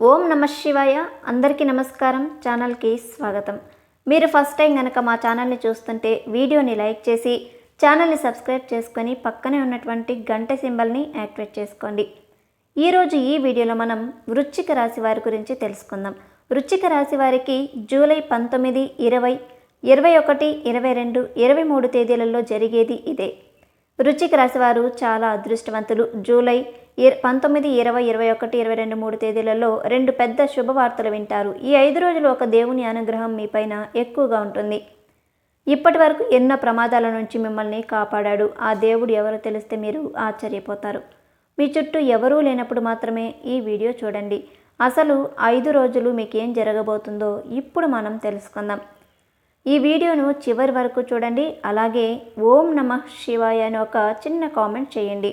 ఓం నమ శివాయ. అందరికీ నమస్కారం. ఛానల్కి స్వాగతం. మీరు ఫస్ట్ టైం కనుక మా ఛానల్ని చూస్తుంటే వీడియోని లైక్ చేసి ఛానల్ని సబ్స్క్రైబ్ చేసుకొని పక్కనే ఉన్నటువంటి గంట సింబల్ని యాక్టివేట్ చేసుకోండి. ఈరోజు ఈ వీడియోలో మనం వృశ్చిక రాశి వారి గురించి తెలుసుకుందాం. వృశ్చిక రాశి వారికి జూలై పంతొమ్మిది ఇరవై ఇరవై ఒకటి ఇరవై రెండు ఇరవై మూడు తేదీలలో జరిగేది ఇదే. వృశ్చిక రాశి వారు చాలా అదృష్టవంతులు. జూలై పంతొమ్మిది ఇరవై ఇరవై ఒకటి ఇరవై రెండు మూడు తేదీలలో రెండు పెద్ద శుభవార్తలు వింటారు. ఈ ఐదు రోజులు ఒక దేవుని అనుగ్రహం మీపైన ఎక్కువగా ఉంటుంది. ఇప్పటి వరకు ఎన్నో ప్రమాదాల నుంచి మిమ్మల్ని కాపాడాడు. ఆ దేవుడు ఎవరో తెలిస్తే మీరు ఆశ్చర్యపోతారు. మీ చుట్టూ ఎవరూ లేనప్పుడు మాత్రమే ఈ వీడియో చూడండి. అసలు ఐదు రోజులు మీకేం జరగబోతుందో ఇప్పుడు మనం తెలుసుకుందాం. ఈ వీడియోను చివరి వరకు చూడండి. అలాగే ఓం నమ శివాయ అని ఒక చిన్న కామెంట్ చేయండి.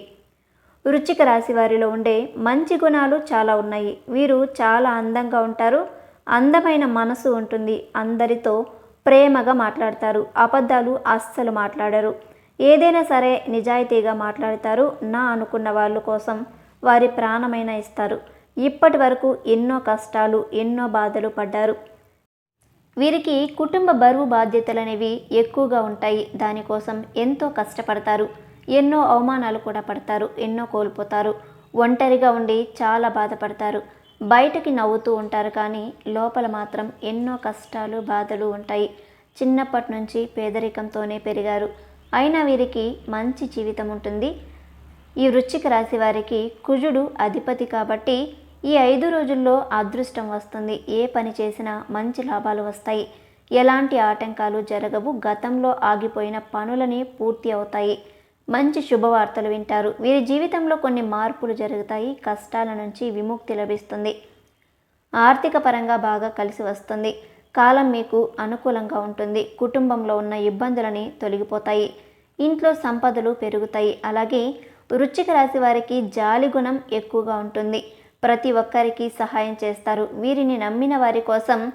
వృశ్చిక రాశి వారిలో ఉండే మంచి గుణాలు చాలా ఉన్నాయి. వీరు చాలా అందంగా ఉంటారు. అందమైన మనసు ఉంటుంది. అందరితో ప్రేమగా మాట్లాడతారు. అబద్ధాలు అస్సలు మాట్లాడరు. ఏదైనా సరే నిజాయితీగా మాట్లాడతారు. నా అనుకున్న వాళ్ళ కోసం వారి ప్రాణమైన ఇస్తారు. ఇప్పటి వరకు ఎన్నో కష్టాలు ఎన్నో బాధలు పడ్డారు. వీరికి కుటుంబ బరువు బాధ్యతలు అనేవి ఎక్కువగా ఉంటాయి. దానికోసం ఎంతో కష్టపడతారు. ఎన్నో అవమానాలు కూడా పడతారు ఎన్నో కోల్పోతారు. ఒంటరిగా ఉండి చాలా బాధపడతారు. బయటకి నవ్వుతూ ఉంటారు కానీ లోపల మాత్రం ఎన్నో కష్టాలు బాధలు ఉంటాయి. చిన్నప్పటి నుంచి పేదరికంతోనే పెరిగారు. అయినా వీరికి మంచి జీవితం ఉంటుంది. ఈ వృశ్చిక రాశి వారికి కుజుడు అధిపతి కాబట్టి ఈ ఐదు రోజుల్లో అదృష్టం వస్తుంది. ఏ పని చేసినా మంచి లాభాలు వస్తాయి. ఎలాంటి ఆటంకాలు జరగవు. గతంలో ఆగిపోయిన పనులని పూర్తి అవుతాయి. మంచి శుభవార్తలు వింటారు. వీరి జీవితంలో కొన్ని మార్పులు జరుగుతాయి. కష్టాల నుంచి విముక్తి లభిస్తుంది. ఆర్థిక పరంగా బాగా కలిసి వస్తుంది. కాలం మీకు అనుకూలంగా ఉంటుంది. కుటుంబంలో ఉన్న ఇబ్బందులని తొలగిపోతాయి. ఇంట్లో సంపదలు పెరుగుతాయి. అలాగే వృశ్చిక రాశి వారికి జాలి గుణం ఎక్కువగా ఉంటుంది. ప్రతి ఒక్కరికి సహాయం చేస్తారు. వీరిని నమ్మిన వారి కోసం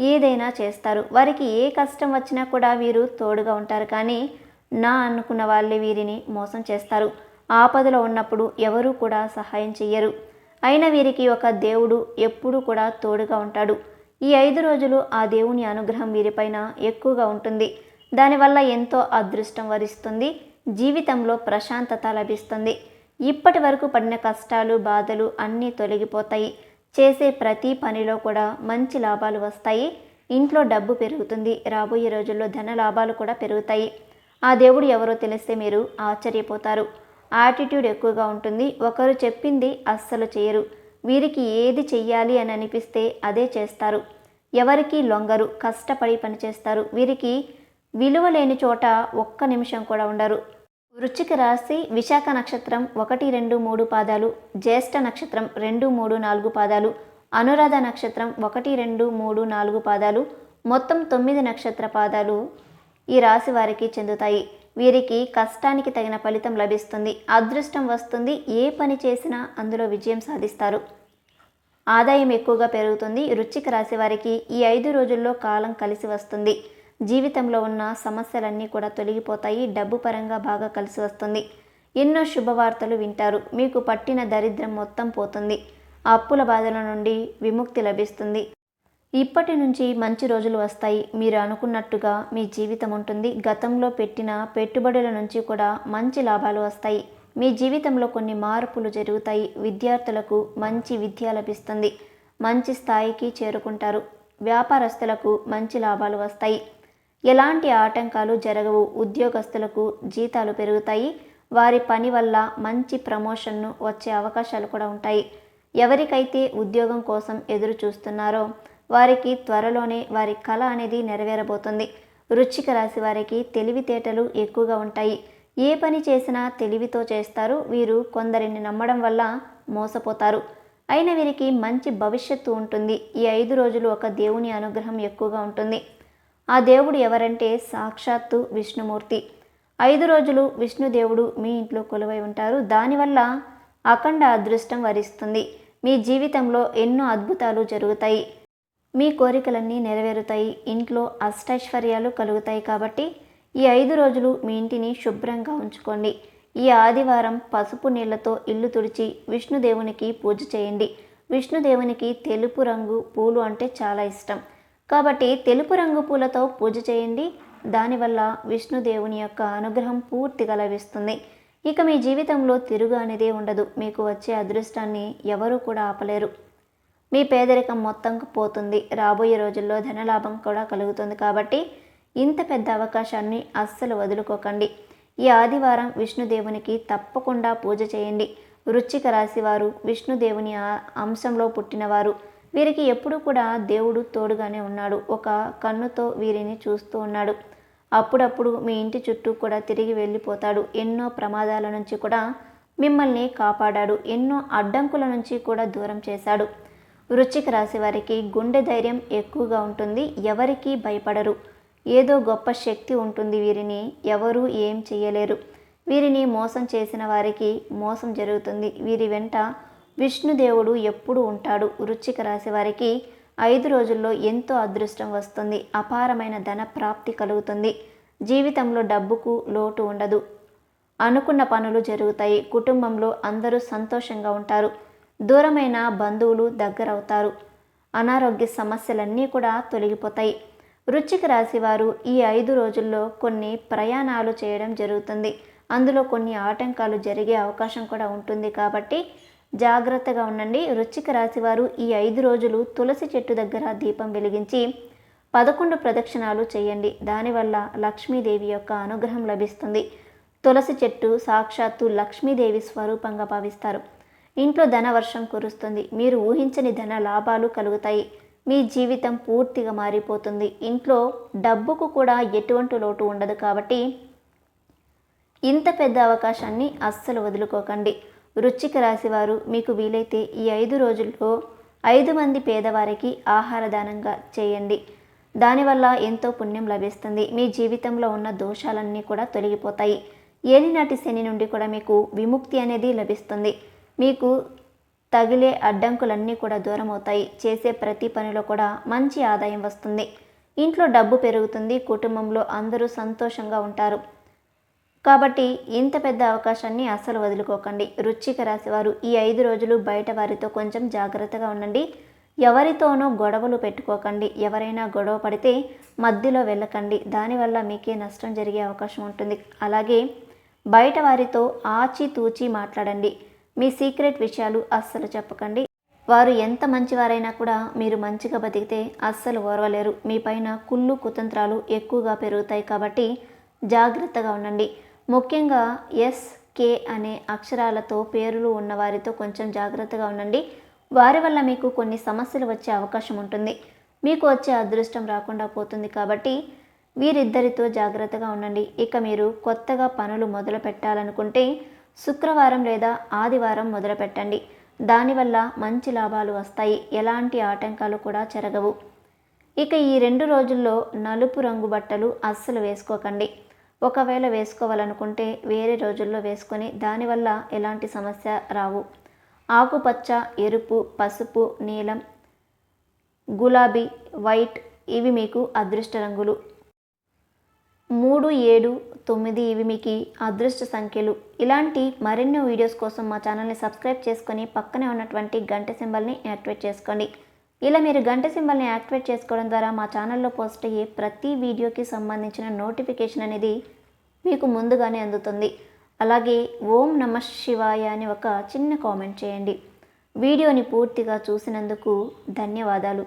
ఏదైనా చేస్తారు. వారికి ఏ కష్టం వచ్చినా కూడా వీరు తోడుగా ఉంటారు. కానీ నా అనుకున్న వాళ్ళే వీరిని మోసం చేస్తారు. ఆపదలో ఉన్నప్పుడు ఎవరూ కూడా సహాయం చెయ్యరు. అయినా వీరికి ఒక దేవుడు ఎప్పుడూ కూడా తోడుగా ఉంటాడు. ఈ ఐదు రోజులు ఆ దేవుని అనుగ్రహం వీరిపైన ఎక్కువగా ఉంటుంది. దానివల్ల ఎంతో అదృష్టం వరిస్తుంది. జీవితంలో ప్రశాంతత లభిస్తుంది. ఇప్పటి వరకు పడిన కష్టాలు బాధలు అన్నీ తొలగిపోతాయి. చేసే ప్రతి పనిలో కూడా మంచి లాభాలు వస్తాయి. ఇంట్లో డబ్బు పెరుగుతుంది. రాబోయే రోజుల్లో ధన లాభాలు కూడా పెరుగుతాయి. ఆ దేవుడు ఎవరో తెలిస్తే మీరు ఆశ్చర్యపోతారు. యాటిట్యూడ్ ఎక్కువగా ఉంటుంది. ఒకరు చెప్పింది అస్సలు చేయరు. వీరికి ఏది చెయ్యాలి అని అనిపిస్తే అదే చేస్తారు. ఎవరికి లొంగరు కష్టపడి పనిచేస్తారు వీరికి విలువ లేని చోట ఒక్క నిమిషం కూడా ఉండరు. వృచ్చిక రాశి విశాఖ నక్షత్రం ఒకటి రెండు మూడు పాదాలు జ్యేష్ఠ నక్షత్రం రెండు మూడు నాలుగు పాదాలు అనురాధ నక్షత్రం ఒకటి రెండు మూడు నాలుగు పాదాలు మొత్తం తొమ్మిది నక్షత్ర పాదాలు ఈ రాశి వారికి చెందుతాయి. వీరికి కష్టానికి తగిన ఫలితం లభిస్తుంది. అదృష్టం వస్తుంది. ఏ పని చేసినా అందులో విజయం సాధిస్తారు. ఆదాయం ఎక్కువగా పెరుగుతుంది. రుచిక రాశి వారికి ఈ ఐదు రోజుల్లో కాలం కలిసి వస్తుంది. జీవితంలో ఉన్న సమస్యలన్నీ కూడా తొలగిపోతాయి. డబ్బు పరంగా బాగా కలిసి వస్తుంది. ఎన్నో శుభవార్తలు వింటారు. మీకు పట్టిన దరిద్రం మొత్తం పోతుంది. అప్పుల బాధల నుండి విముక్తి లభిస్తుంది. ఇప్పటి నుంచి మంచి రోజులు వస్తాయి. మీరు అనుకున్నట్టుగా మీ జీవితం ఉంటుంది. గతంలో పెట్టిన పెట్టుబడుల నుంచి కూడా మంచి లాభాలు వస్తాయి. మీ జీవితంలో కొన్ని మార్పులు జరుగుతాయి. విద్యార్థులకు మంచి విద్య లభిస్తుంది. మంచి స్థాయికి చేరుకుంటారు. వ్యాపారస్తులకు మంచి లాభాలు వస్తాయి. ఎలాంటి ఆటంకాలు జరగవు. ఉద్యోగస్తులకు జీతాలు పెరుగుతాయి. వారి పని వల్ల మంచి ప్రమోషన్ను వచ్చే అవకాశాలు కూడా ఉంటాయి. ఎవరికైతే ఉద్యోగం కోసం ఎదురు చూస్తున్నారో వారికి త్వరలోనే వారి కళ అనేది నెరవేరబోతుంది. వృశ్చిక రాశి వారికి తెలివితేటలు ఎక్కువగా ఉంటాయి. ఏ పని చేసినా తెలివితో చేస్తారు. వీరు కొందరిని నమ్మడం వల్ల మోసపోతారు. అయిన వీరికి మంచి భవిష్యత్తు ఉంటుంది. ఈ ఐదు రోజులు ఒక దేవుని అనుగ్రహం ఎక్కువగా ఉంటుంది. ఆ దేవుడు ఎవరంటే సాక్షాత్తు విష్ణుమూర్తి. ఐదు రోజులు విష్ణుదేవుడు మీ ఇంట్లో కొలువై ఉంటారు. దానివల్ల అఖండ అదృష్టం వరిస్తుంది. మీ జీవితంలో ఎన్నో అద్భుతాలు జరుగుతాయి. మీ కోరికలన్నీ నెరవేరుతాయి. ఇంట్లో అష్టైశ్వర్యాలు కలుగుతాయి కాబట్టి ఈ ఐదు రోజులు మీ ఇంటిని శుభ్రంగా ఉంచుకోండి. ఈ ఆదివారం పసుపు నీళ్ళతో ఇల్లు తుడిచి విష్ణుదేవునికి పూజ చేయండి. విష్ణుదేవునికి తెలుపు రంగు పూలు అంటే చాలా ఇష్టం. కాబట్టి తెలుపు రంగు పూలతో పూజ చేయండి. దానివల్ల విష్ణుదేవుని యొక్క అనుగ్రహం పూర్తిగా లభిస్తుంది. ఇక మీ జీవితంలో తిరుగు అనేదే ఉండదు. మీకు వచ్చే అదృష్టాన్ని ఎవరూ కూడా ఆపలేరు. మీ పేదరికం మొత్తం పోతుంది. రాబోయే రోజుల్లో ధనలాభం కూడా కలుగుతుంది కాబట్టి ఇంత పెద్ద అవకాశాన్ని అస్సలు వదులుకోకండి. ఈ ఆదివారం విష్ణుదేవునికి తప్పకుండా పూజ చేయండి. వృశ్చిక రాశివారు విష్ణుదేవుని అంశంలో పుట్టినవారు వీరికి ఎప్పుడూ కూడా దేవుడు తోడుగానే ఉన్నాడు. ఒక కన్నుతో వీరిని చూస్తూ ఉన్నాడు. అప్పుడప్పుడు మీ ఇంటి చుట్టూ కూడా తిరిగి వెళ్ళిపోతాడు. ఎన్నో ప్రమాదాల నుంచి కూడా మిమ్మల్ని కాపాడాడు. ఎన్నో అడ్డంకుల నుంచి కూడా దూరం చేశాడు. వృశ్చిక రాశి వారికి గుండె ధైర్యం ఎక్కువగా ఉంటుంది ఎవరికీ భయపడరు. ఏదో గొప్ప శక్తి ఉంటుంది వీరిని ఎవరూ ఏం చేయలేరు వీరిని మోసం చేసిన వారికి మోసం జరుగుతుంది. వీరి వెంట విష్ణుదేవుడు ఎప్పుడు ఉంటాడు. వృశ్చిక రాశి వారికి ఐదు రోజుల్లో ఎంతో అదృష్టం వస్తుంది. అపారమైన ధన ప్రాప్తి కలుగుతుంది. జీవితంలో డబ్బుకు లోటు ఉండదు. అనుకున్న పనులు జరుగుతాయి. కుటుంబంలో అందరూ సంతోషంగా ఉంటారు. దూరమైన బంధువులు దగ్గరవుతారు. అనారోగ్య సమస్యలన్నీ కూడా తొలగిపోతాయి. వృచ్చిక రాశి వారు ఈ ఐదు రోజుల్లో కొన్ని ప్రయాణాలు చేయడం జరుగుతుంది. అందులో కొన్ని ఆటంకాలు జరిగే అవకాశం కూడా ఉంటుంది కాబట్టి జాగ్రత్తగా ఉండండి. వృచ్చిక రాశి వారు ఈ ఐదు రోజులు తులసి చెట్టు దగ్గర దీపం వెలిగించి పదకొండు ప్రదక్షిణాలు చేయండి. దానివల్ల లక్ష్మీదేవి యొక్క అనుగ్రహం లభిస్తుంది. తులసి చెట్టు సాక్షాత్తు లక్ష్మీదేవి స్వరూపంగా భావిస్తారు. ఇంట్లో ధన వర్షం కురుస్తుంది. మీరు ఊహించని ధన లాభాలు కలుగుతాయి. మీ జీవితం పూర్తిగా మారిపోతుంది. ఇంట్లో డబ్బుకు కూడా ఎటువంటి లోటు ఉండదు కాబట్టి ఇంత పెద్ద అవకాశాన్ని అస్సలు వదులుకోకండి. వృశ్చిక రాశివారు మీకు వీలైతే ఈ ఐదు రోజుల్లో ఐదు మంది పేదవారికి ఆహార దానంగా చేయండి. దానివల్ల ఎంతో పుణ్యం లభిస్తుంది. మీ జీవితంలో ఉన్న దోషాలన్నీ కూడా తొలగిపోతాయి. ఏలినాటి శని నుండి కూడా మీకు విముక్తి అనేది లభిస్తుంది. మీకు తగిలే అడ్డంకులన్నీ కూడా దూరం అవుతాయి. చేసే ప్రతి పనిలో కూడా మంచి ఆదాయం వస్తుంది. ఇంట్లో డబ్బు పెరుగుతుంది. కుటుంబంలో అందరూ సంతోషంగా ఉంటారు. కాబట్టి ఇంత పెద్ద అవకాశాన్ని అస్సలు వదులుకోకండి. వృశ్చిక రాశివారు ఈ ఐదు రోజులు బయట వారితో కొంచెం జాగ్రత్తగా ఉండండి. ఎవరితోనో గొడవలు పెట్టుకోకండి. ఎవరైనా గొడవ పడితే మధ్యలో వెళ్ళకండి. దానివల్ల మీకే నష్టం జరిగే అవకాశం ఉంటుంది. అలాగే బయట వారితో ఆచితూచి మాట్లాడండి. మీ సీక్రెట్ విషయాలు అస్సలు చెప్పకండి. వారు ఎంత మంచివారైనా కూడా మీరు మంచిగా బతికితే అస్సలు ఓర్వలేరు. మీ పైన కుళ్ళు కుతంత్రాలు ఎక్కువగా పెరుగుతాయి కాబట్టి జాగ్రత్తగా ఉండండి. ముఖ్యంగా ఎస్ కే అనే అక్షరాలతో పేర్లు ఉన్నవారితో కొంచెం జాగ్రత్తగా ఉండండి. వారి వల్ల మీకు కొన్ని సమస్యలు వచ్చే అవకాశం ఉంటుంది. మీకు వచ్చే అదృష్టం రాకుండా పోతుంది కాబట్టి వీరిద్దరితో జాగ్రత్తగా ఉండండి. ఇక మీరు కొత్తగా పనులు మొదలు పెట్టాలనుకుంటే శుక్రవారం లేదా ఆదివారం మొదలుపెట్టండి. దానివల్ల మంచి లాభాలు వస్తాయి. ఎలాంటి ఆటంకాలు కూడా జరగవు ఇక ఈ రెండు రోజుల్లో నలుపు రంగు బట్టలు అస్సలు వేసుకోకండి. ఒకవేళ వేసుకోవాలనుకుంటే వేరే రోజుల్లో వేసుకొని దానివల్ల ఎలాంటి సమస్య రావు. ఆకుపచ్చ ఎరుపు పసుపు నీలం గులాబీ వైట్ ఇవి మీకు అదృష్ట రంగులు. మూడు ఏడు తొమ్మిది ఇవి మీకు అదృష్ట సంఖ్యలు. ఇలాంటి మరెన్నో వీడియోస్ కోసం మా ఛానల్ని సబ్స్క్రైబ్ చేసుకొని పక్కనే ఉన్నటువంటి గంట సింబల్ని యాక్టివేట్ చేసుకోండి. ఇలా మీరు గంట సింబల్ని యాక్టివేట్ చేసుకోవడం ద్వారా మా ఛానల్లో పోస్ట్ అయ్యే ప్రతి వీడియోకి సంబంధించిన నోటిఫికేషన్ అనేది మీకు ముందుగానే అందుతుంది. అలాగే ఓం నమ శివాయ అని ఒక చిన్న కామెంట్ చేయండి. వీడియోని పూర్తిగా చూసినందుకు ధన్యవాదాలు.